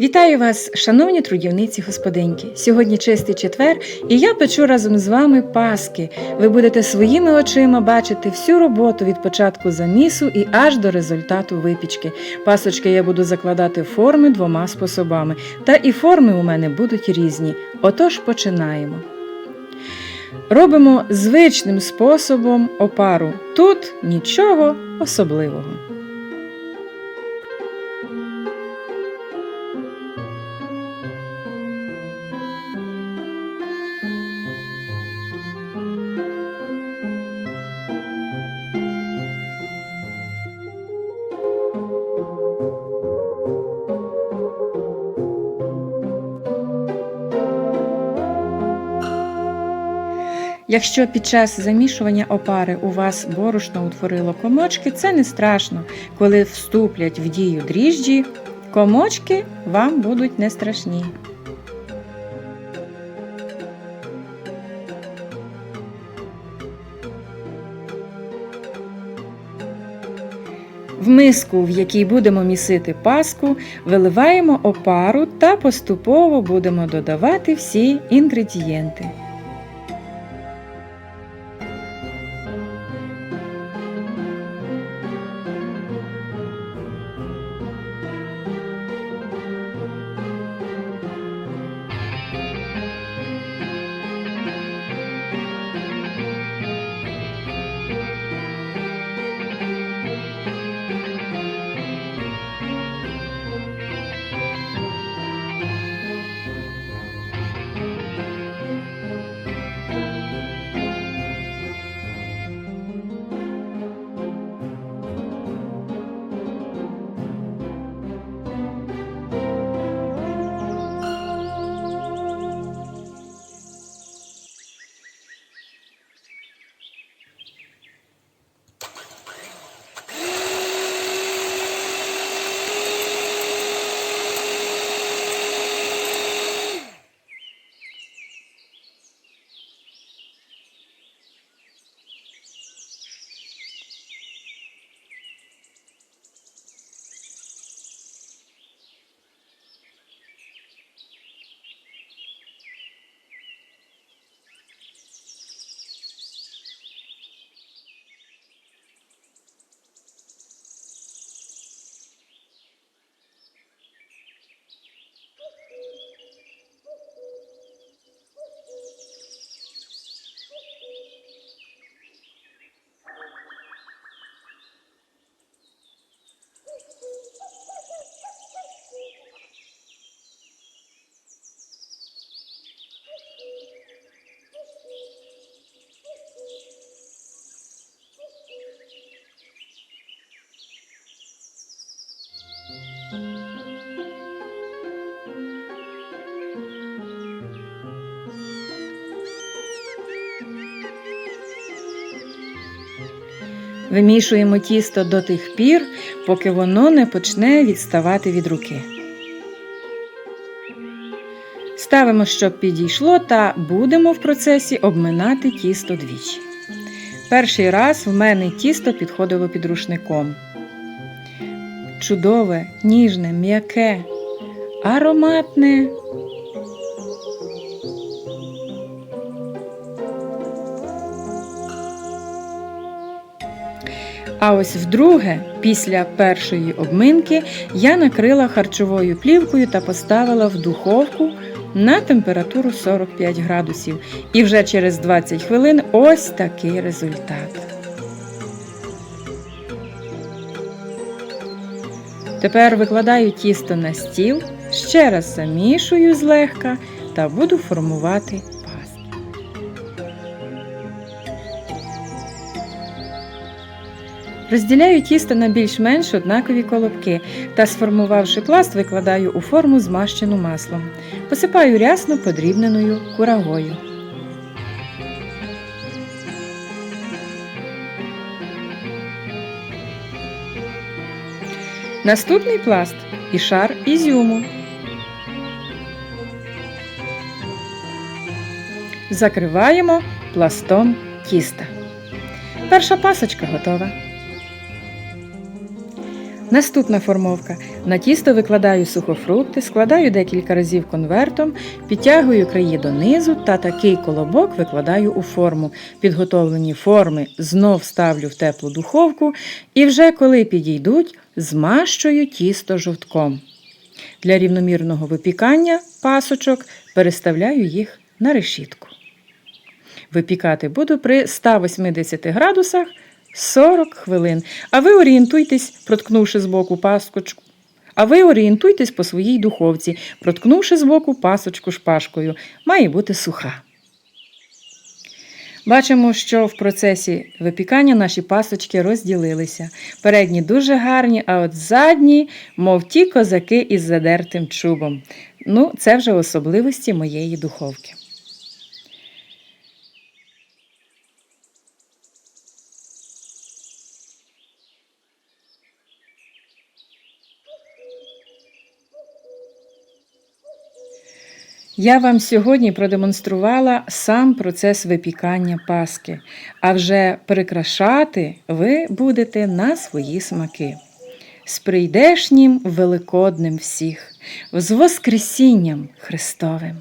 Вітаю вас, шановні трудівниці господинки. Сьогодні чистий четвер, і я печу разом з вами паски. Ви будете своїми очима бачити всю роботу від початку замісу і аж до результату випічки. Пасочки я буду закладати форми двома способами. Та і форми у мене будуть різні. Отож починаємо. Робимо звичним способом опару. Тут нічого особливого. Якщо під час замішування опари у вас борошно утворило комочки, це не страшно. Коли вступлять в дію дріжджі, комочки вам будуть не страшні. В миску, в якій будемо місити паску, виливаємо опару та поступово будемо додавати всі інгредієнти. Вимішуємо тісто до тих пір, поки воно не почне відставати від руки. Ставимо, щоб підійшло, та будемо в процесі обминати тісто двічі. Перший раз в мене тісто підходило під рушником. Чудове, ніжне, м'яке, ароматне. А ось вдруге, після першої обминки, я накрила харчовою плівкою та поставила в духовку на температуру 45 градусів. І вже через 20 хвилин ось такий результат. Тепер викладаю тісто на стіл, ще раз замішую злегка та буду формувати Розділяю тісто на більш-менш однакові колобки та, сформувавши пласт, викладаю у форму змащену маслом. Посипаю рясно подрібненою курагою. Наступний пласт і шар ізюму. Закриваємо пластом тіста. Перша пасочка готова. Наступна формовка. На тісто викладаю сухофрукти, складаю декілька разів конвертом, підтягую краї донизу та такий колобок викладаю у форму. Підготовлені форми знов ставлю в теплу духовку і вже коли підійдуть, змащую тісто жовтком. Для рівномірного випікання пасочок переставляю їх на решітку. Випікати буду при 180 градусах 40 хвилин. А ви орієнтуйтесь, проткнувши з боку пасочку. А ви орієнтуйтесь по своїй духовці, проткнувши з боку пасочку шпажкою. Має бути суха. Бачимо, що в процесі випікання наші пасочки розділилися. Передні дуже гарні, а от задні, мов ті козаки із задертим чубом. Ну, це вже особливості моєї духовки. Я вам сьогодні продемонструвала сам процес випікання паски, а вже прикрашати ви будете на свої смаки. З прийдешнім великодним всіх, з Воскресінням Христовим!